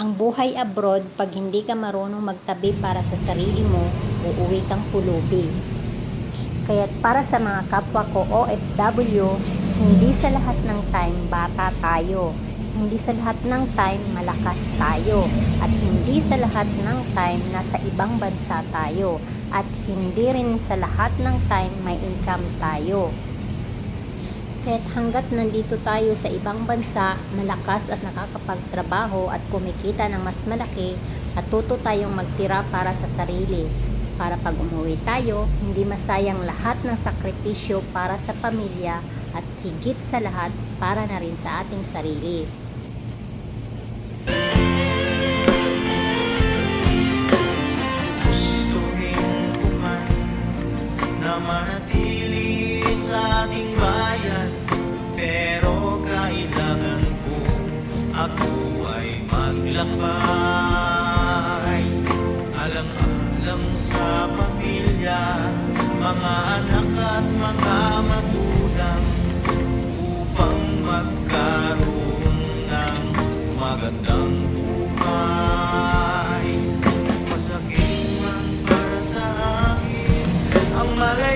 Ang buhay abroad, pag hindi ka marunong magtabi para sa sarili mo, uuwi kang pulubi. Kaya para sa mga kapwa ko OFW, hindi sa lahat ng time bata tayo. Hindi sa lahat ng time malakas tayo. At hindi sa lahat ng time nasa ibang bansa tayo. At hindi rin sa lahat ng time may income tayo. Kahit hanggat nandito tayo sa ibang bansa, malakas at nakakapagtrabaho at kumikita ng mas malaki, natuto tayong magtira para sa sarili. Para pag umuwi tayo, hindi masayang lahat ng sakripisyo para sa pamilya at higit sa lahat para na rin sa ating sarili. Gustuhin ko man na manatili sa ating bayan ako ay maglakbay Alang-alang sa pamilya Mga anak at mga magulang Upang magkaroon ng magandang buhay. Masakit man para sa akin Ang mali.